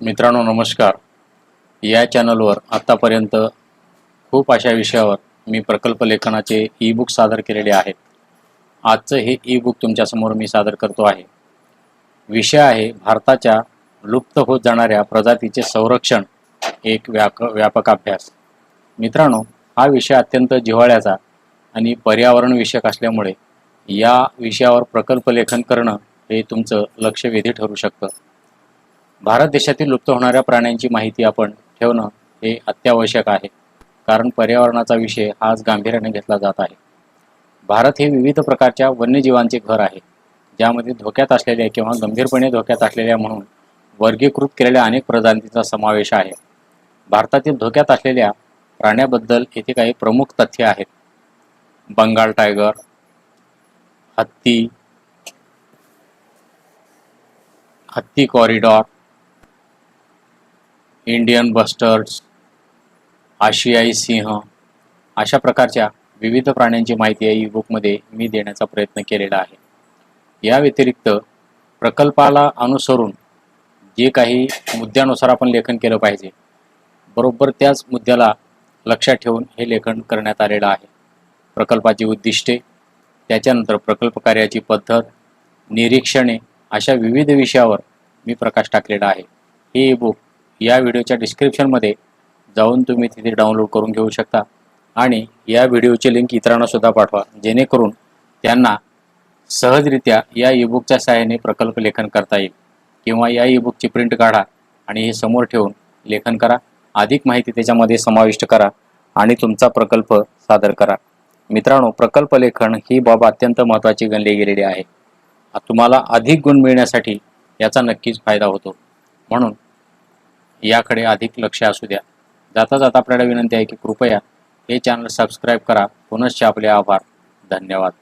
मित्रांनो नमस्कार. या चॅनलवर आत्तापर्यंत खूप अशा विषयावर मी प्रकल्प लेखनाचे ई बुक सादर केलेले आहेत. आजचं हे ई बुक तुमच्यासमोर मी सादर करतो आहे. विषय आहे भारताच्या लुप्त होत जाणाऱ्या प्रजातीचे संरक्षण एक व्याक व्यापक अभ्यास. मित्रांनो हा विषय अत्यंत जिव्हाळ्याचा आणि पर्यावरण विषयक असल्यामुळे या विषयावर प्रकल्प लेखन करणं हे तुमचं लक्षवेधी ठरू शकतं. भारत देशातील लुप्त होणाऱ्या प्राण्यांची माहिती आपण ठेवणं हे अत्यावश्यक आहे. कारण पर्यावरणाचा विषय आज गांभीर्याने घेतला जात आहे. भारत हे विविध प्रकारच्या वन्यजीवांचे घर आहे. ज्यामध्ये धोक्यात असलेल्या किंवा गंभीरपणे धोक्यात असलेल्या म्हणून वर्गीकृत केलेल्या अनेक प्रजातींचा समावेश आहे. भारतातील धोक्यात असलेल्या प्राण्याबद्दल येथे काही प्रमुख तथ्य आहेत. बंगाल टायगर हत्ती हत्ती कॉरिडॉर इंडियन बस्टर्ड्स आशियाई सिंह अशा प्रकारच्या विविध प्राण्यांची माहिती या ई बुकमध्ये मी देण्याचा प्रयत्न केलेला आहे. या व्यतिरिक्त प्रकल्पाला अनुसरून जे काही मुद्द्यानुसार आपण लेखन केलं पाहिजे बरोबर त्याच मुद्द्याला लक्षात ठेवून हे लेखन करण्यात आलेलं आहे. प्रकल्पाची उद्दिष्टे त्याच्यानंतर प्रकल्प कार्याची पद्धत निरीक्षणे अशा विविध विषयावर मी प्रकाश टाकलेला आहे. हे ई बुक या व्हिडिओच्या डिस्क्रिप्शनमध्ये जाऊन तुम्ही तिथे डाउनलोड करून घेऊ शकता. आणि या व्हिडिओची लिंक इतरांना सुद्धा पाठवा जेणेकरून त्यांना सहजरित्या या ईबुकच्या सहाय्याने प्रकल्प लेखन करता येईल. किंवा या ईबुकची प्रिंट काढा आणि हे समोर ठेवून लेखन करा. अधिक माहिती त्याच्यामध्ये समाविष्ट करा आणि तुमचा प्रकल्प सादर करा. मित्रांनो प्रकल्प लेखन ही बाब अत्यंत महत्त्वाची गणली गेलेली आहे. तुम्हाला अधिक गुण मिळण्यासाठी याचा नक्कीच फायदा होतो. म्हणून याकडे अधिक लक्ष असू द्या. जाता जाता आपल्याला विनंती आहे की कृपया हे चॅनल सबस्क्राईब करा. पुनश्च आपले आभार. धन्यवाद.